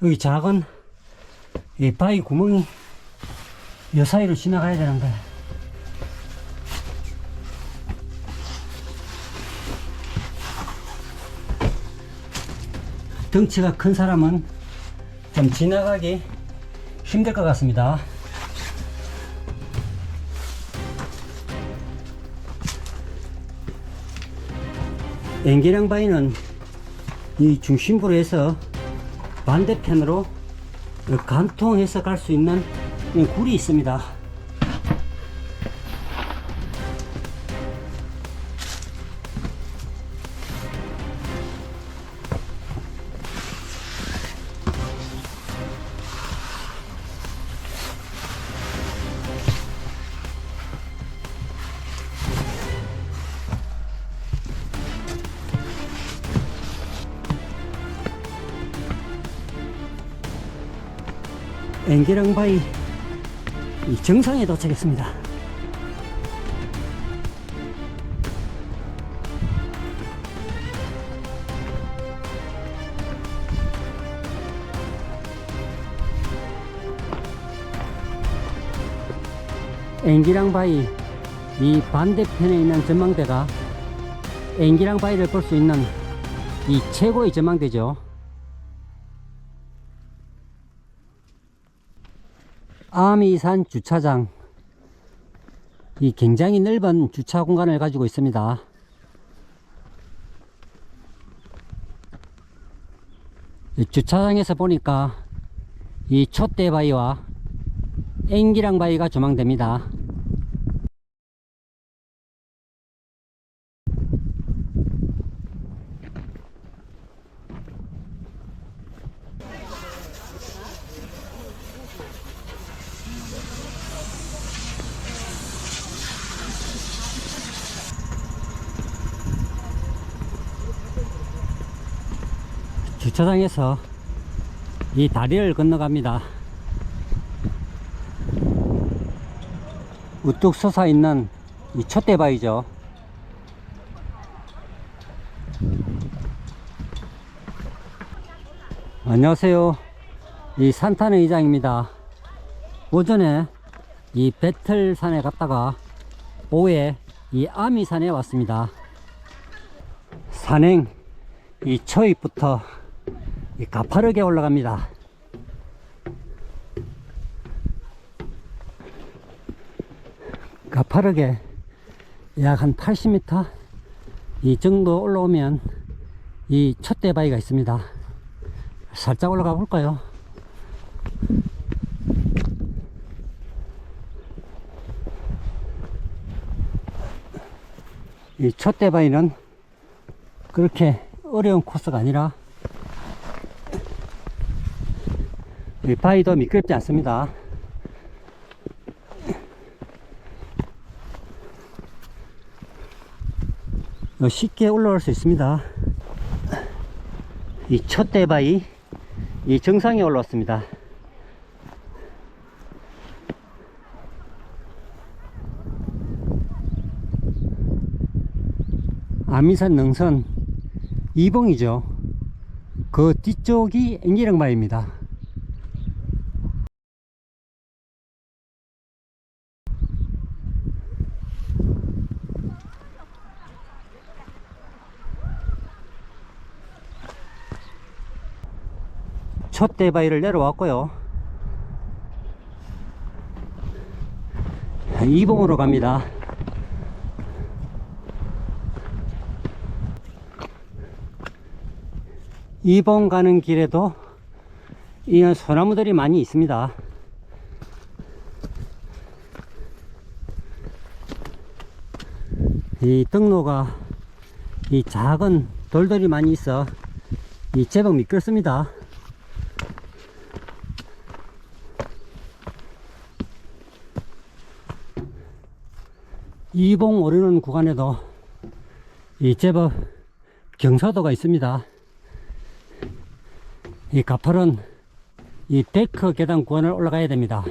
여기 작은 이 바위 구멍이 요 사이로 지나가야 되는데 덩치가 큰 사람은 좀 지나가기 힘들 것 같습니다. 앵기랑 바위는 이 중심부로 해서 반대편으로 관통해서 갈 수 있는 이 굴이 있습니다. 앵기랑 바위 이 정상에 도착했습니다. 앵기랑 바위 이 반대편에 있는 전망대가 앵기랑 바위를 볼 수 있는 이 최고의 전망대죠. 아미산 주차장 이 굉장히 넓은 주차 공간을 가지고 있습니다. 이 주차장에서 보니까 이 촛대 바위와 앵기랑 바위가 조망됩니다. 주차장에서 이 다리를 건너갑니다. 우뚝 솟아 있는 이 촛대바위죠. 안녕하세요. 이 산타는 이장입니다. 오전에 이 배틀산에 갔다가 오후에 이 아미산에 왔습니다. 산행 이 초입부터 이 가파르게 올라갑니다. 가파르게 약 한 80m 이 정도 올라오면 이 촛대바위가 있습니다. 살짝 올라가 볼까요? 이 촛대바위는 그렇게 어려운 코스가 아니라 이 바위도 미끄럽지 않습니다. 어, 쉽게 올라올 수 있습니다. 이 촛대 바위, 이 정상에 올라왔습니다. 아미산 능선 이봉이죠. 그 뒤쪽이 앵기령 바위입니다. 촛대바위를 내려왔고요. 이봉으로 갑니다. 이봉 가는 길에도 이런 소나무들이 많이 있습니다. 이 등로가 이 작은 돌들이 많이 있어 이 제법 미끄럽습니다. 이봉 오르는 구간에도 이 제법 경사도가 있습니다. 이 가파른 이 데크 계단 구간을 올라가야 됩니다.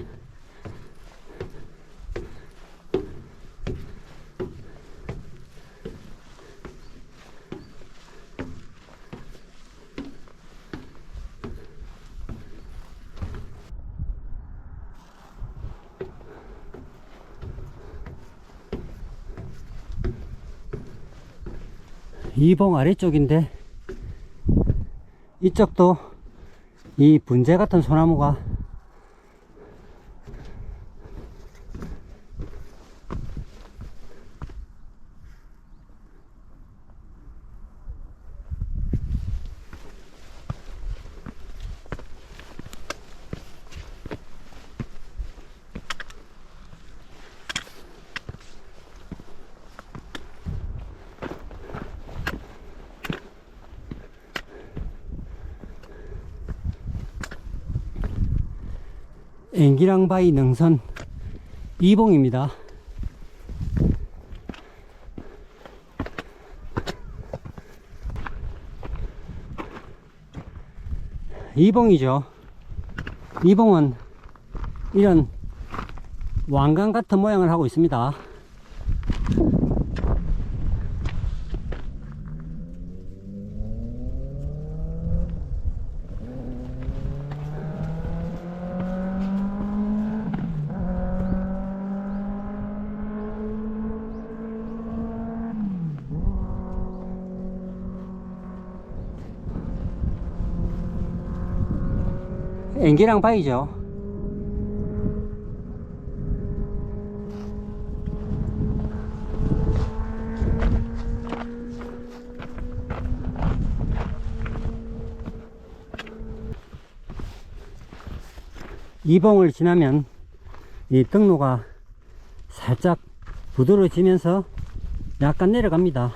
이봉 아래쪽인데 이쪽도 이 분재 같은 소나무가 앵기랑바위 능선 이봉입니다. 이봉이죠. 이봉은 이런 왕관 같은 모양을 하고 있습니다. 앵기랑 바위죠. 이봉을 지나면 이 등로가 살짝 부드러워지면서 약간 내려갑니다.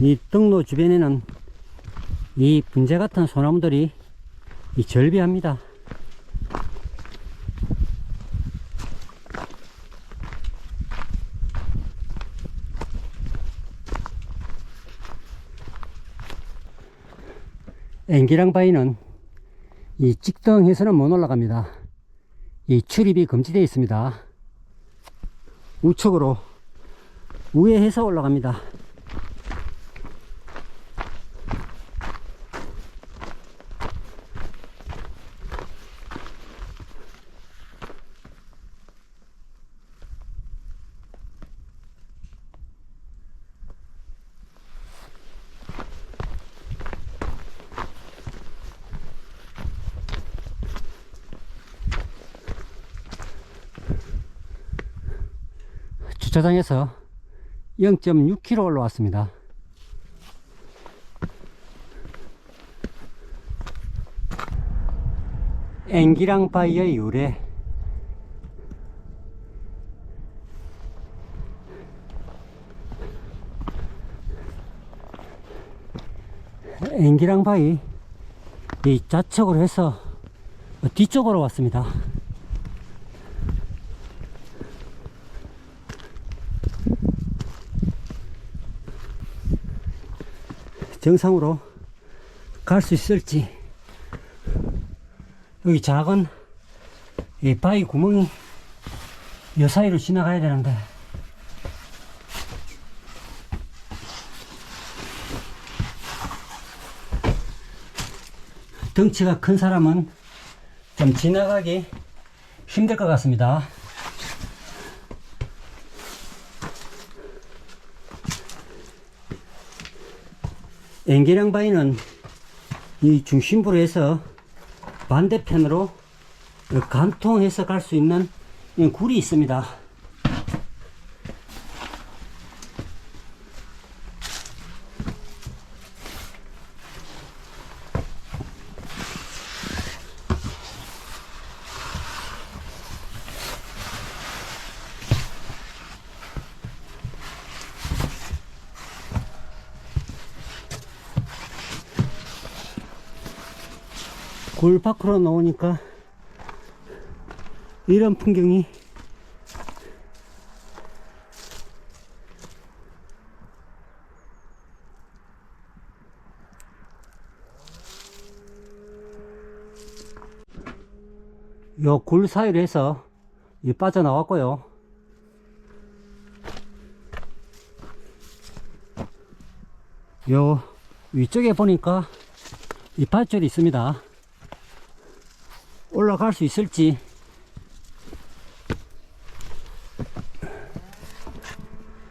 이 등로 주변에는 이 분재 같은 소나무들이 이 절비합니다. 앵기랑 바위는 이 직등해서는 못 올라갑니다. 이 출입이 금지되어 있습니다. 우측으로 우회해서 올라갑니다. 주차장에서 0.6km 올라왔습니다. 앵기랑 바위의 유래 앵기랑 바위 이 좌측으로 해서 뒤쪽으로 왔습니다. 정상으로 갈 수 있을지 여기 작은 이 바위 구멍이 요 사이로 지나가야 되는데 덩치가 큰 사람은 좀 지나가기 힘들 것 같습니다. 앵계령 바위는 이 중심부로 해서 반대편으로 관통해서 갈 수 있는 이 굴이 있습니다. 굴 밖으로 나오니까 이런 풍경이 요 굴 사이로 해서 이 빠져나왔고요. 요 위쪽에 보니까 이 밧줄이 있습니다 올라갈 수 있을지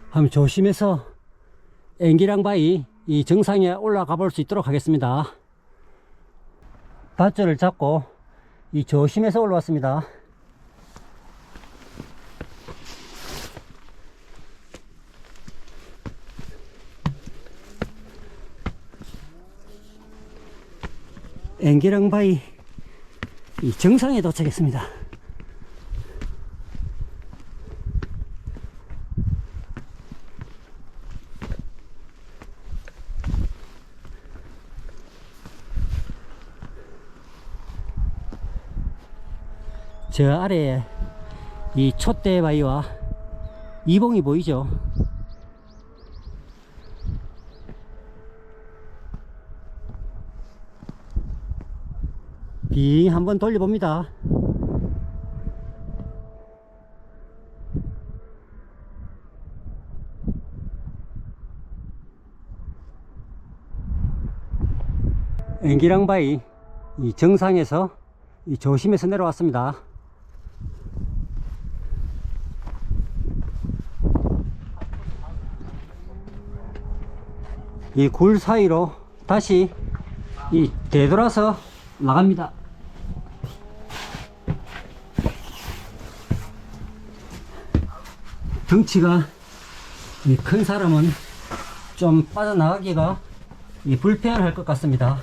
한번 조심해서 앵기랑 바위 이 정상에 올라가 볼 수 있도록 하겠습니다. 밧줄을 잡고 이 조심해서 올라왔습니다. 앵기랑 바위 이 정상에 도착했습니다. 저 아래에 이 촛대 바위와 이봉이 보이죠? 빙 한번 돌려봅니다. 앵기랑바위 이 정상에서 이 조심해서 내려왔습니다. 이 굴 사이로 다시 이 되돌아서 나갑니다. 덩치가 이큰 사람은 좀 빠져나가기가 이 불편할 것 같습니다.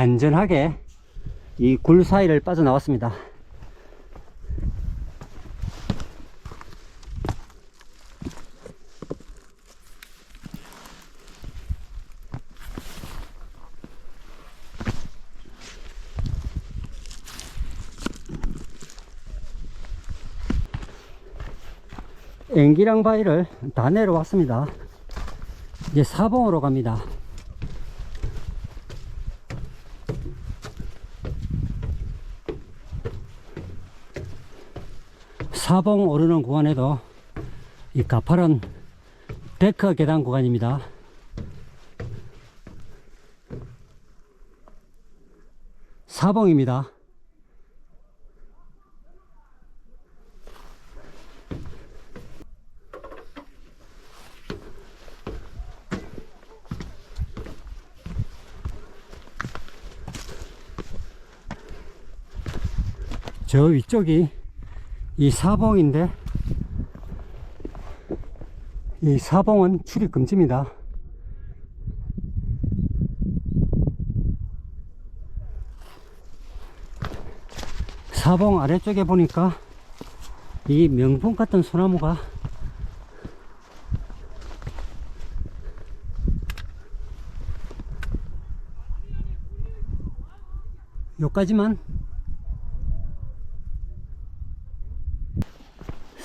안전하게 이 굴 사이를 빠져나왔습니다. 앵기랑 바위를 다 내려왔습니다. 이제 사봉으로 갑니다. 사봉 오르는 구간에도 이 가파른 데크 계단 구간입니다. 사봉입니다. 저 위쪽이 이 사봉인데 이 사봉은 출입 금지입니다. 사봉 아래쪽에 보니까 이 명품 같은 소나무가 요까지만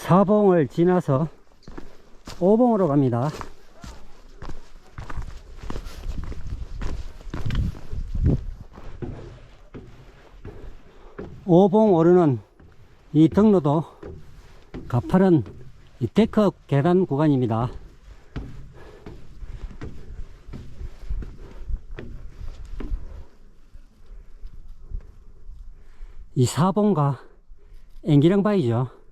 사봉을 지나서 오봉으로 갑니다. 오봉 오르는 이 등로도 가파른 이 데크 계단 구간입니다. 이 사봉과 앵기랑 바위죠.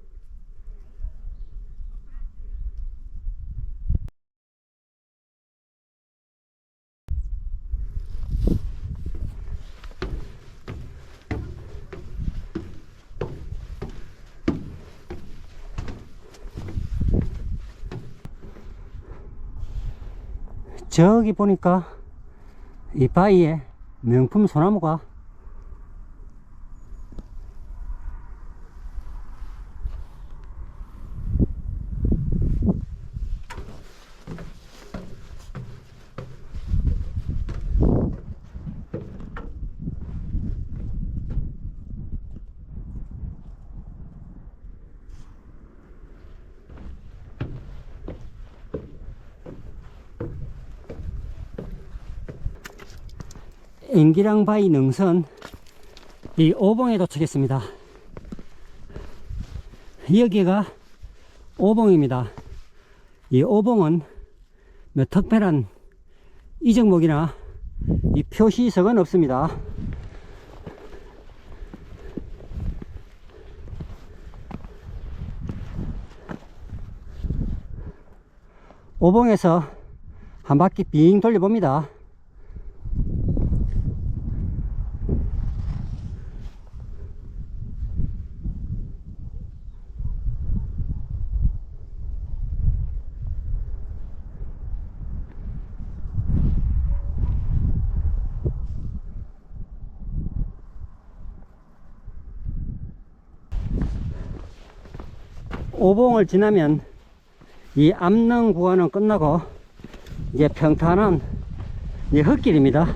저기 보니까 이 바위에 명품 소나무가 앵기랑 바위 능선 이 오봉에 도착했습니다. 여기가 오봉입니다. 이 오봉은 뭐 특별한 이정목이나 이 표시석은 없습니다. 오봉에서 한 바퀴 빙 돌려봅니다. 오봉을 지나면 이 암릉 구간은 끝나고 이제 평탄한 이제 흙길입니다.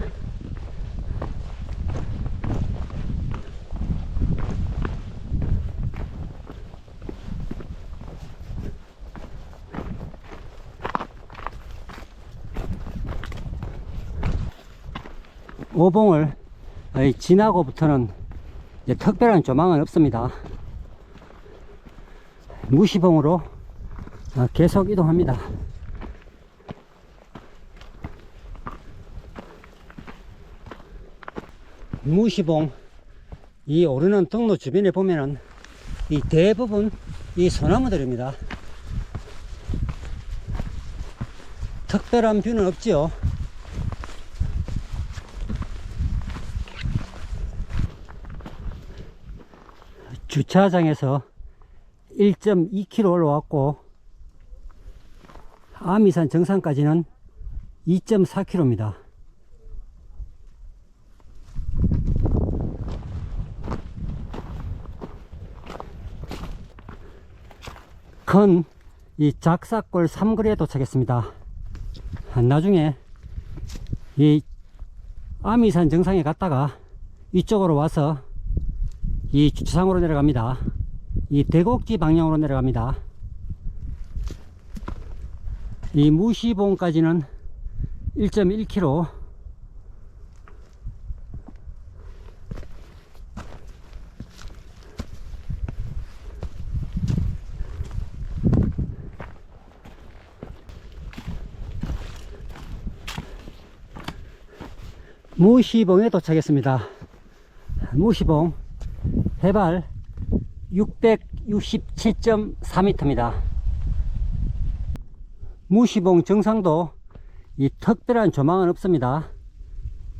오봉을 어, 지나고부터는 특별한 조망은 없습니다. 무시봉으로 어, 계속 이동합니다. 무시봉 이 오르는 등로 주변에 보면은 이 대부분 이 소나무들입니다. 특별한 뷰는 없지요. 주차장에서 1.2km 올라왔고 아미산 정상까지는 2.4km입니다. 큰 이 작사골 삼거리에 도착했습니다. 나중에 이 아미산 정상에 갔다가 이쪽으로 와서 이 주차장으로 내려갑니다. 이 대곡지 방향으로 내려갑니다. 이 무시봉까지는 1.1km 무시봉에 도착했습니다. 무시봉 해발 667.4m입니다. 무시봉 정상도 이 특별한 조망은 없습니다.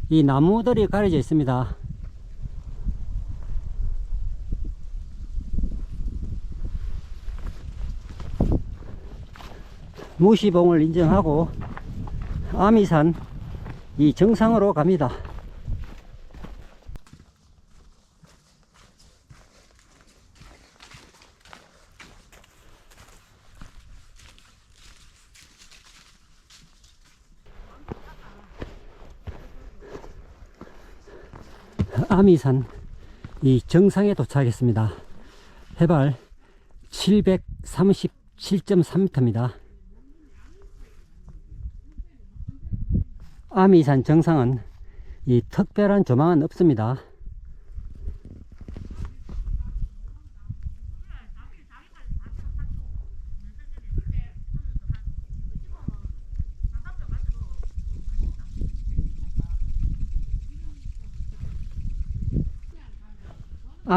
이 나무들이 가려져 있습니다. 무시봉을 인정하고 아미산 이 정상으로 갑니다. 아미산 이 정상에 도착했습니다. 해발 737.3m입니다. 아미산 정상은 이 특별한 조망은 없습니다.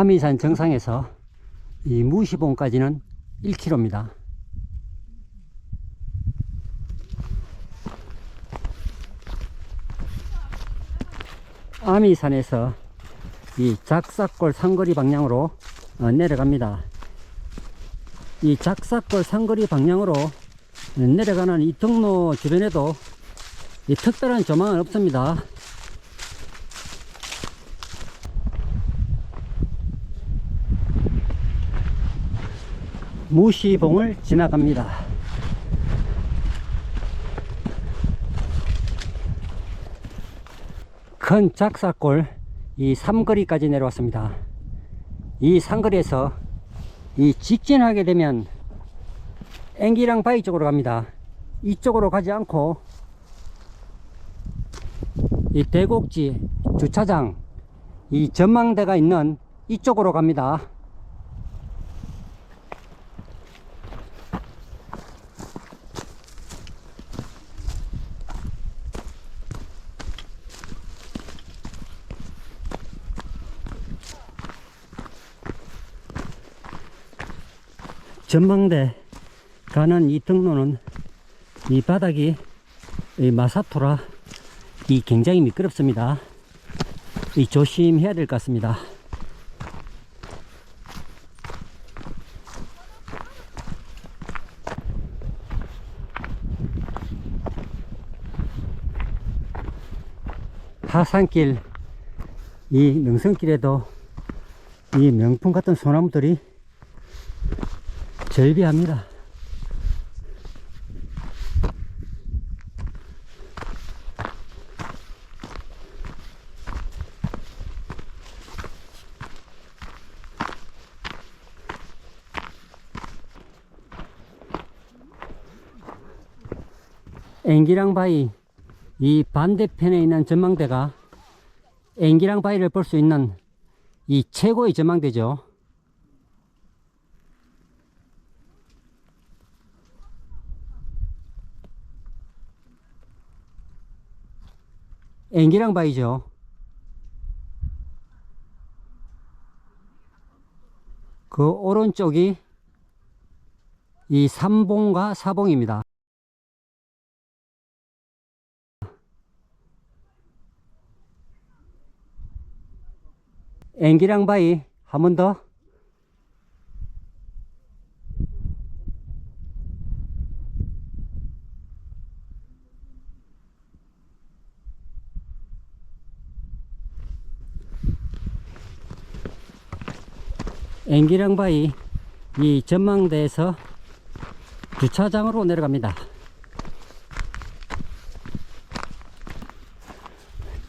아미산 정상에서 이 무시봉까지는 1km입니다. 아미산에서 이 작사골 상거리 방향으로 어, 내려갑니다. 이 작사골 상거리 방향으로 내려가는 이 등로 주변에도 이 특별한 조망은 없습니다. 무시봉을 지나갑니다. 큰 작사골 이 삼거리까지 내려왔습니다. 이 삼거리에서 이 직진하게 되면 앵기랑 바위 쪽으로 갑니다. 이쪽으로 가지 않고 이 대곡지 주차장 이 전망대가 있는 이쪽으로 갑니다. 전망대 가는 이 등로는 이 바닥이 이 마사토라 이 굉장히 미끄럽습니다. 이 조심해야 될 것 같습니다. 하산길 이 명성길에도 이 명품 같은 소나무들이 절비합니다. 앵기랑 바위 이 반대편에 있는 전망대가 앵기랑 바위를 볼 수 있는 이 최고의 전망대죠. 앵기랑 바위죠. 그 오른쪽이 이 3봉과 4봉입니다. 앵기랑 바위 한번 더. 앵기랑 바위 이 전망대에서 주차장으로 내려갑니다.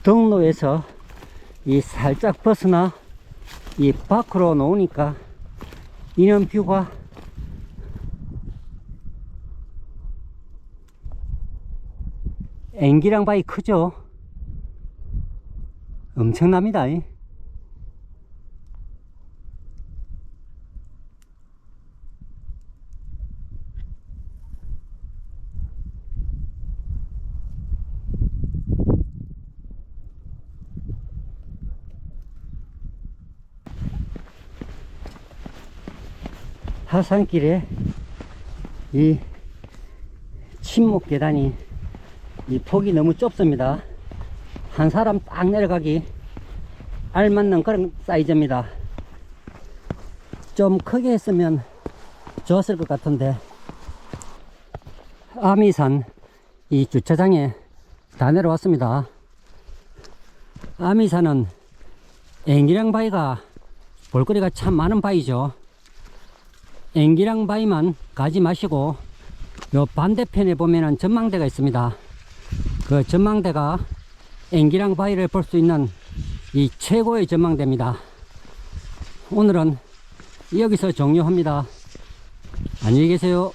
등로에서 이 살짝 벗어나 이 밖으로 놓으니까 이런 뷰가 앵기랑 바위 크죠? 엄청납니다. 하산길에 이 침묵 계단이 이 폭이 너무 좁습니다. 한 사람 딱 내려가기 알맞는 그런 사이즈입니다. 좀 크게 했으면 좋았을 것 같은데 아미산 이 주차장에 다 내려왔습니다. 아미산은 앵기랑 바위가 볼거리가 참 많은 바위죠. 앵기랑 바위만 가지 마시고 요 반대편에 보면은 전망대가 있습니다. 그 전망대가 앵기랑 바위를 볼 수 있는 이 최고의 전망대입니다. 오늘은 여기서 종료합니다. 안녕히 계세요.